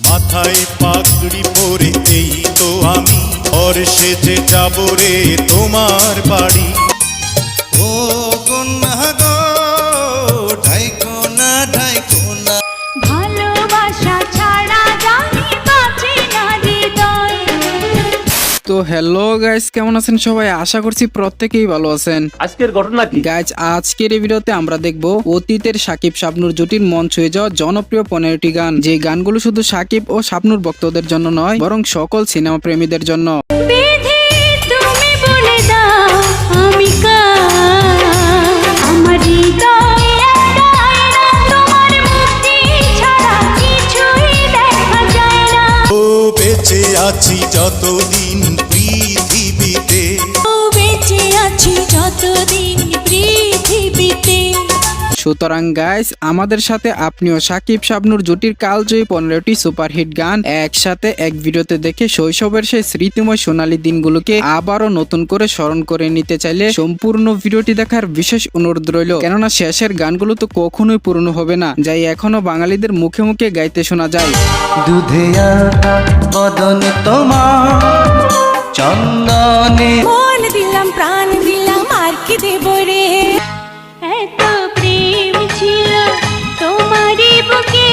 মাথায় পাগড়ি পরে এই তো আমি ওর সেজে যাব রে তোমার বাড়ি। ও তো হ্যালো গাইস কেমন আছেন সবাই? আশা করছি প্রত্যেকেই ভালো আছেন। আজকের ঘটনা কি? গাইজ আজকের এই ভিডিওতে আমরা দেখব অতীতের সাকিব শাবনুর জুটির মন ছুঁয়ে যাওয়া জনপ্রিয় পনেরোটি গান। যে গানগুলো শুধু সাকিব ও শাবনুর ভক্তদের জন্য নয় বরং সকল সিনেমা প্রেমীদের জন্য। বিধি তুমি যতদিন পৃথিবীতে। সুতরাং গাইস আমাদের সাথে আপনিও সাকিব শাবনুর জুটির কালজয়ী পনেরোটি সুপারহিট গান একসাথে এক ভিডিওতে দেখে শৈশবের সেই স্মৃতিময় সোনালী দিনগুলোকে আবারও নতুন করে স্মরণ করে নিতে চাইলে সম্পূর্ণ ভিডিওটি দেখার বিশেষ অনুরোধ রইল। কেননা শেষের গানগুলো তো কখনোই পুরনো হবে না যাই এখনও বাঙালিদের মুখে মুখে গাইতে শোনা যায়। দুধে বদন তোমার চন্দনে দিলাম প্রাণ আর কি দেব রে? এত প্রেম ছিল তোমারই বুকে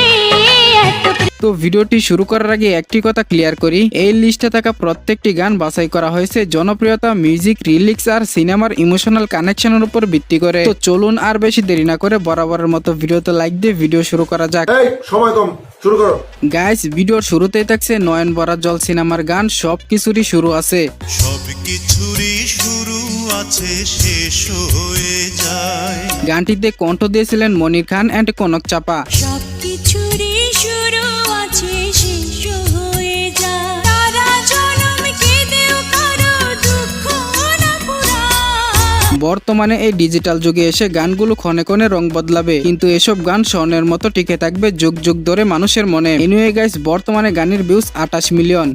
তো ভিডিওটি শুরু করার আগে একটি কথা ক্লিয়ার করি। এই লিস্টে থাকা প্রত্যেকটি গান বাছাই করা হয়েছে জনপ্রিয়তা মিউজিক রিলিক্স আর সিনেমার ইমোশনাল কানেকশনের উপর ভিত্তি করে। তো চলুন আর বেশি দেরি না করে বরাবরের মতো ভিডিওতে লাইক দিয়ে ভিডিও শুরু করা যাক। সময় কম শুরু করো। গাইস ভিডিওর শুরুতেই থাকছে নয়ন বরার জল সিনেমার গান সব কিছুরই শুরু আছে। সব কিছুরই শুরু আছে শেষ হয়ে যায়। গানটিতে কণ্ঠ দিয়েছিলেন মনির খান অ্যান্ড কনক চাপা। সব শুরু আছে শেষ হয়ে যায়। তারা জনম কেঁদেও কারও দুঃখ না বর্তমানে এই ডিজিটাল যুগে এসে গানগুলো ক্ষণে ক্ষণে রং বদলাবে। কিন্তু এসব গান স্বর্ণের মতো টিকে থাকবে যুগ যুগ ধরে মানুষের মনে। এনিওয়ে গাইস বর্তমানে গানের ভিউজ আঠাশ মিলিয়ন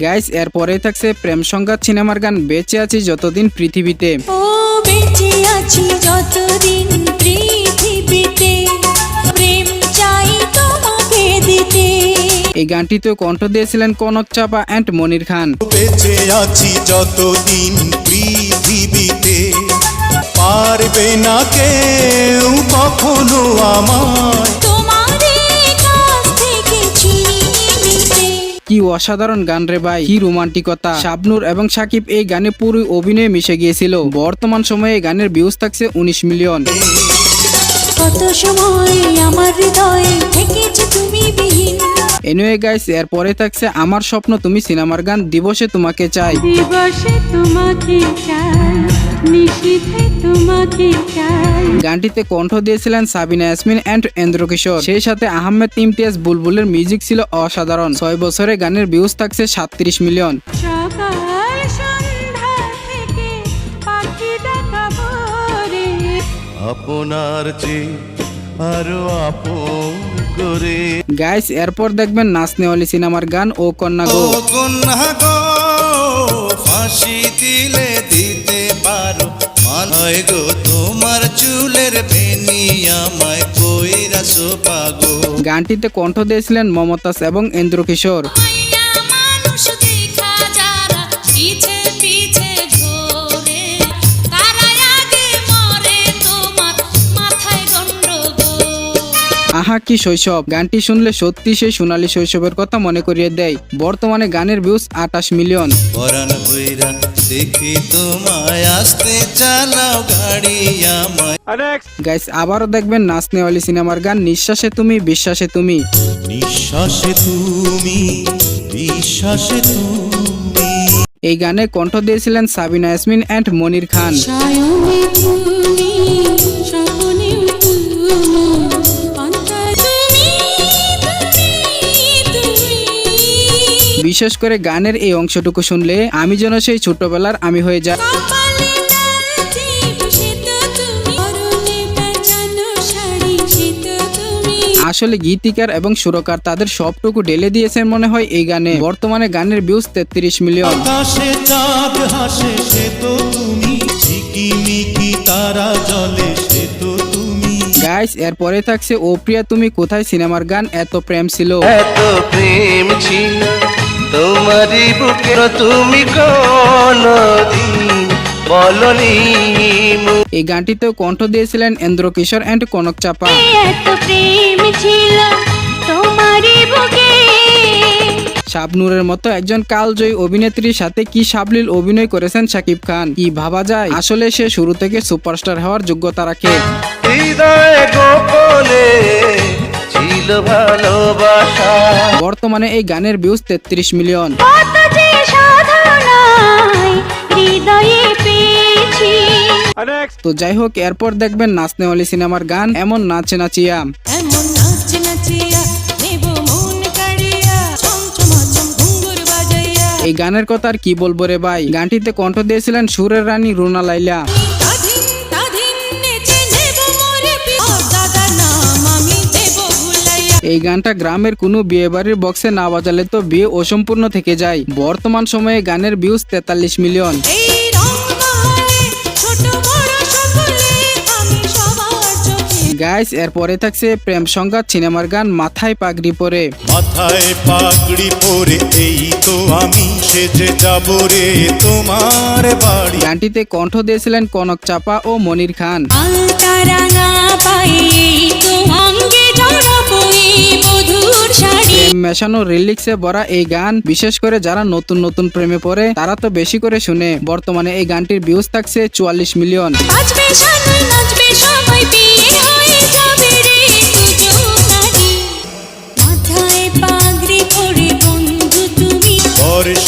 গাইস এরপরেই থাকছে প্রেম সংঘাত সিনেমার গান। বেঁচে আছি যতদিন পৃথিবীতে। ও বেঁচে আছি যতদিন পৃথিবীতে। প্রেম চাই তোমাকে দিতে। এই গানটিতেও কণ্ঠ দিয়েছিলেন কনক চাপা অ্যান্ড মনির খান। বেঁচে আছি যতদিন পৃথিবীতে। পারবে না কেউ কখনো আমায়। অসাধারণ গান রে ভাই। কি রোমান্টিকতা। শাবনুর এবং সাকিব এই গানে পুরো অভিনয়ে মিশে গিয়েছিল। বর্তমান সময়ে গানের ভিউজ থাকছে উনিশ মিলিয়ন কত সময় আমার হৃদয়ে থেকেছো তুমি বিহীন। এনিওয়ে গাইস এরপরে থাকছে আমার স্বপ্ন তুমি সিনেমার গান দিবসে তোমাকে চাই। দিবসে তোমাকে চাই। গানটিতে কণ্ঠ দিয়েছিলেন সাবিনা ইয়াসমিন অ্যান্ড এন্দ্র কিশোর। সেই সাথে আহমেদ ইমতিয়াজ বুলবুলের মিউজিক ছিল অসাধারণ। ছয় বছরে গানের ভিউজ থাকছে সাতত্রিশ মিলিয়ন আপনার চেয়ে আরও আপন করে। গাইস এরপর দেখবেন নাচনে অলি সিনেমার গান ও কন্যা গো। কন্যা গো ফাঁসি দিলে মানয় গো তোমার চুলের বেনি আমায় গানটিতে কণ্ঠ দিয়েছিলেন মমতাজ এবং ইন্দ্র কিশোর কি শৈশব। গানটি শুনলে সত্যি সেই সোনালী শৈশবের কথা মনে করিয়ে দেয়। বর্তমানে গানের ভিউজ আঠাশ মিলিয়ন গাইস আবারও দেখবেন নাচনেওয়ালি সিনেমার গান। নিঃশ্বাসে তুমি বিশ্বাসে তুমি। নিঃশ্বাসে তুমি বিশ্বাসে তুমি। এই গানে কণ্ঠ দিয়েছিলেন সাবিনা ইয়াসমিন অ্যান্ড মনির খান। বিশেষ করে গানের এই অংশটুকু শুনলে আমি যেন সেই ছোটবেলার আমি হয়ে যা কপালে ডালটি বসে তো তুমি পরনে পেঁচানো শাড়ি সে তো তুমি। আসলে গীতিকার এবং সুরকার তাদের সবটুকু ঢেলে দিয়েছেন মনে হয় এই গানে। বর্তমানে গানের ভিউজ তেত্রিশ মিলিয়ন গাইস এরপরে থাকছে ও প্রিয়া তুমি কোথায় সিনেমার গান? এত প্রেম ছিল। এত প্রেম ছিল। তোমারই বুকে তুমি কোনদিন বলনি এই গানটিতে কণ্ঠ দিয়েছিলেন ইন্দ্র কিশোর অ্যান্ড কনক চাপা। এত প্রেম ছিল তোমারই বুকে। শাবনুরের মতো একজন কালজয়ী অভিনেত্রীর সাথে কি সাবলীল অভিনয় করেছেন শাকিব খান? কি ভাবা যায়? আসলে সে শুরু থেকে সুপারস্টার হওয়ার যোগ্যতা রাখে। হৃদয় গোপনে ছিল ভালোবাসা। বর্তমানে এই গানের ভিউজ তেত্রিশ মিলিয়ন। কত যে সাধনায় হৃদয়ে পেয়েছি। তো যাই হোক এরপর দেখবেন নাচনে নাচনেওয়ালি সিনেমার গান এমন নাচে নাচিয়া। এমন নাচ নাচিয়া নেব কাড়িয়া চমচমাচম ঘুঙ্গুর বাজাইয়া। এই গানের কথা আর কি বলব রে ভাই? গানটিতে কণ্ঠ দিয়েছিলেন সুরের রানী রুনা লাইলা। এই গানটা গ্রামের কোনো বিয়ে বাড়ির বক্সে না বাজালে তো বিয়ে অসম্পূর্ণ থেকে যায়। বর্তমান সময়ে গানের ভিউজ তেতাল্লিশ মিলিয়ন। গাইস এরপরে থাকছে প্রেম সংঘাত সিনেমার গান মাথায় পাগড়ি পরে। মাথায় পাগড়ি পরে এই তো আমি সেজে যাব রে তোমার বাড়ি। গানটিতে কণ্ঠ দিয়েছিলেন কনক চাপা ও মনির খান। পায়ে তো অঙ্গে জড়াবো এই বধুর শাড়ি মেশানো রিলিক্সে ভরা এই গান বিশেষ করে যারা নতুন নতুন প্রেমে পড়ে তারা তো বেশি করে শুনে। বর্তমানে এই গানটির ভিউজ থাকছে চুয়াল্লিশ মিলিয়ন।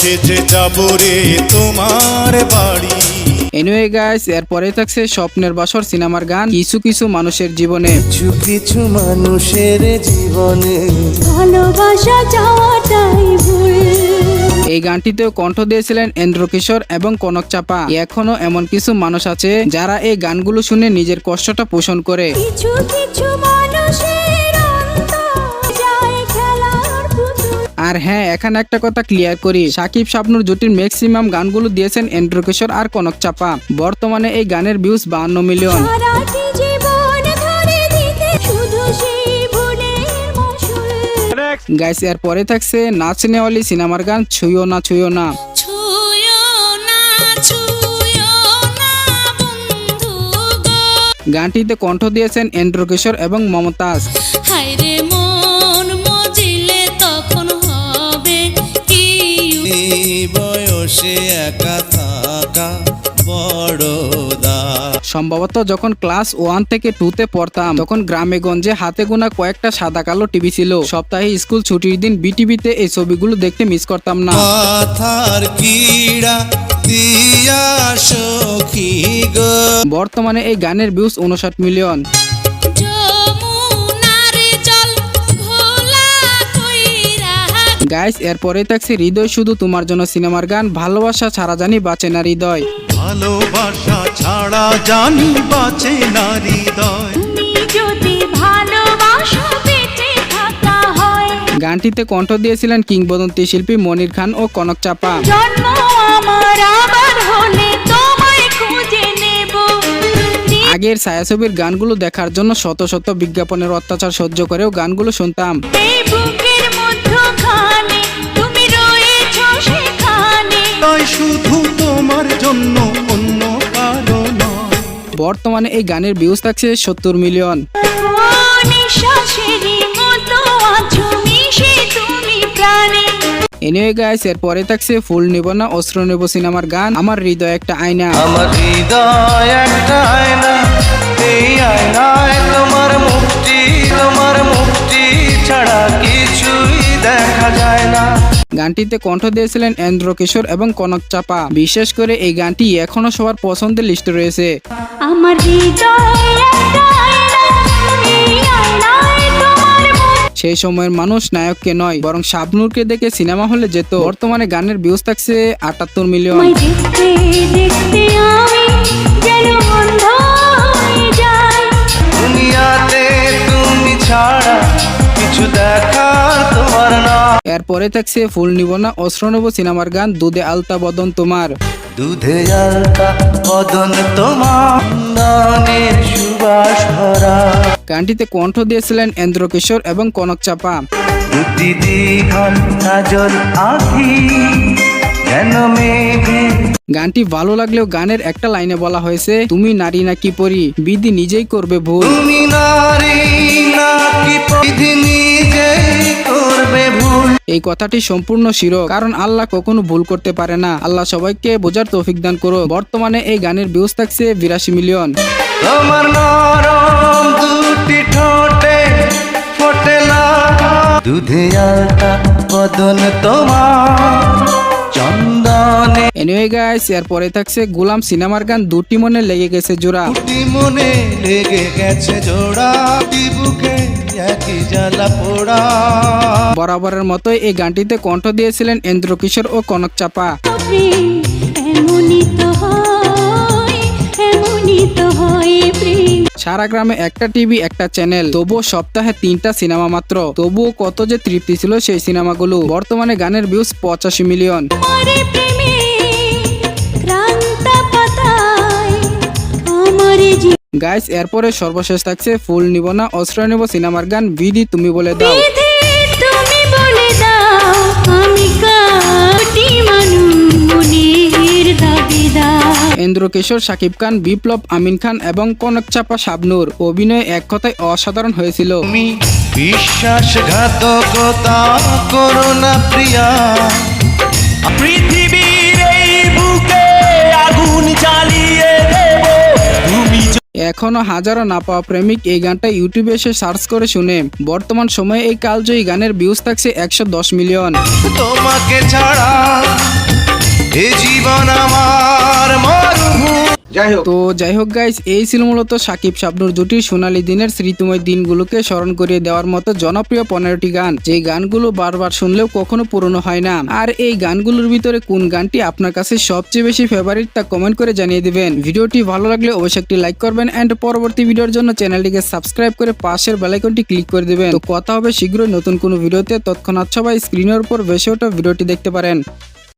সেজে যাব রে তোমার বাড়ি। এনিওয়ে গাইস এরপরে থাকছে স্বপ্নের বাসর সিনেমার গান কিছু কিছু মানুষের জীবনে। কিছু কিছু মানুষের জীবনে। ভালোবাসা যাওয়াটাই ভুল। এই গানটিতেও কণ্ঠ দিয়েছিলেন ইন্দ্র কিশোর এবং কনক চাপা। এখনও এমন কিছু মানুষ আছে যারা এই গানগুলো শুনে নিজের কষ্টটা পোষণ করে। কিছু কিছু আর হ্যাঁ এখানে একটা কথা ক্লিয়ার করি। সাকিব শাবনুর জুটির ম্যাক্সিমাম গানগুলো দিয়েছেন ইন্দ্র কিশোর আর কনক চাপা। বর্তমানে এই গানের ভিউজ বাহান্ন মিলিয়ন গাইস এর পরে থাকছে নাচ নেওয়ালি সিনেমার গান ছুঁয়ো না ছুঁয়ো না। গানটিতে কণ্ঠ দিয়েছেন ইন্দ্র কিশোর এবং মমতাজ। বয়সে একা থাকা সম্ভবত যখন ক্লাস ওয়ান থেকে টু তে পড়তাম তখন গ্রামে গঞ্জে হাতে গোনা কয়েকটা সাদা কালো টিভি ছিল। সপ্তাহে স্কুল ছুটির দিন বিটিভিতে এই ছবিগুলো দেখতে মিস করতাম না। বর্তমানে এই গানের ভিউজ উনষাট মিলিয়ন গাইস এরপরে থাকছে হৃদয় শুধু তোমার জন্য সিনেমার গান ভালোবাসা ছাড়া জানি বাঁচে না হৃদয়। ভালোবাসা ছাড়া জানি বাঁচে নারী দয় তুমি যদি ভালোবাসো বেঁচে থাকা হয়। গানটিতে কণ্ঠ দিয়েছিলেন কিংবদন্তি শিল্পী মনির খান ও কনক চাপা। জন্ম আমার আবার হলে তোমায় খুঁজে নেব। আগের ছায়াছবির গানগুলো দেখার জন্য শত শত বিজ্ঞাপনের অত্যাচার সহ্য করেও গানগুলো শুনতাম। তাই শুধু তোমার জন্য অন্য কারও নয়। বর্তমানে এই গানের ভিউজ থাকছে সত্তর মিলিয়ন। এনিওয়ে গাইস এরপরে থাকছে ফুল নিব না অস্ত্র নেব সিনেমার গান। আমার হৃদয় একটা আয়না। আমার হৃদয় একটা আয়না। এই আয়নায় তোমার মুক্তি তোমার মুক্তি ছাড়া কিছুই দেখা যায় না। গানটিতে কণ্ঠ দিয়েছিলেন এন্দ্র কিশোর এবং কনক চাপা। বিশেষ করে এই গানটি এখনও সবার পছন্দের লিস্টে রয়েছে। আমার সেই সময়ের মানুষ নায়ককে নয় বরং শাবনুরকে দেখে সিনেমা হলে যেত। বর্তমানে গানের ভিউজ থাকছে আটাত্তর মিলিয়ন। এরপরে থাকছে ফুল নিব না অস্ত্র নেব সিনেমার গান দুধে আলতা বদন তোমার। দুধে আলতা বদন তোমার সুবাস ভরা। গানটিতে কণ্ঠ দিয়েছিলেন এন্দ্র কিশোর এবং কনক চাপা। গানটি ভালো লাগলেও গানের একটা লাইনে বলা হয়েছে তুমি নারী নাকি পরি? বিধি নিজেই করবে ভুল। তুমি নারী নাকি ভুল। এই কথাটি সম্পূর্ণ শিরো কারণ আল্লাহ কখনো ভুল করতে পারে না। আল্লাহ সবাইকে বোঝার তৌফিক দান করো বর্তমানে এই গানের ভিউজ থাকছে বিরাশি মিলিয়ন। তোমার নরম দুটি ঠোঁটে ফোটে দুধে আলতা বদন তোমার চন্দনে। এনিওয়ে গাইস এরপরে থাকছে গোলাম সিনেমার গান দুটি মনে লেগে গেছে জোড়া। দুটি মনে লেগে গেছে জোড়া। বুকে বরাবরের মতোই এই গানটিতে কণ্ঠ দিয়েছিলেন এন্দ্র কিশোর ও কনক চাপা। সারা গ্রামে একটা টিভি একটা চ্যানেল তবুও সপ্তাহে তিনটা সিনেমা মাত্র। তবুও কত যে তৃপ্তি ছিল সেই সিনেমাগুলো। বর্তমানে গানের ভিউজ পঁচাশি মিলিয়ন গাইস এরপরে সর্বশেষ থাকছে ফুল নিব না অস্ত্র নিব সিনেমার গান বিধি তুমি বলে দাও। তুমি বলে দাও আমি কাটি মানুষ মনের দাবিদার। ইন্দ্র কিশোর শাকিব খান বিপ্লব আমিন খান এবং কনক চাপা শাবনুর। অভিনয় এক কথায় অসাধারণ হয়েছিল। বিশ্বাসঘাতকতা করো না প্রিয়া। এখনও হাজারো না পাওয়া প্রেমিক এই গানটা ইউটিউবে এসে সার্চ করে শুনে। বর্তমান সময়ে এই কালজয়ী গানের ভিউজ থাকছে একশো দশ মিলিয়ন তোমাকে ছাড়া এ জীবন আমার যাই হোক তো যাই হোক গাইস এই ছিল মূলত সাকিব শাবনুর জুটির সোনালী দিনের স্মৃতিময় দিনগুলোকে স্মরণ করিয়ে দেওয়ার মতো জনপ্রিয় পনেরোটি গান। যে গানগুলো বারবার শুনলেও কখনো পুরনো হয় না। আর এই গানগুলোর ভিতরে কোন গানটি আপনার কাছে সবচেয়ে বেশি ফেভারিট তা কমেন্ট করে জানিয়ে দিবেন। ভিডিওটি ভালো লাগলে অবশ্যই একটি লাইক করবেন অ্যান্ড পরবর্তী ভিডিওর জন্য চ্যানেলটিকে সাবস্ক্রাইব করে পাশের বেলাইকনটি ক্লিক করে দিবেন। তো কথা হবে শীঘ্রই নতুন কোনো ভিডিওতে। তৎক্ষণাৎ সবাই স্ক্রিনের উপর বেশি ওঠা ভিডিওটি দেখতে পারেন।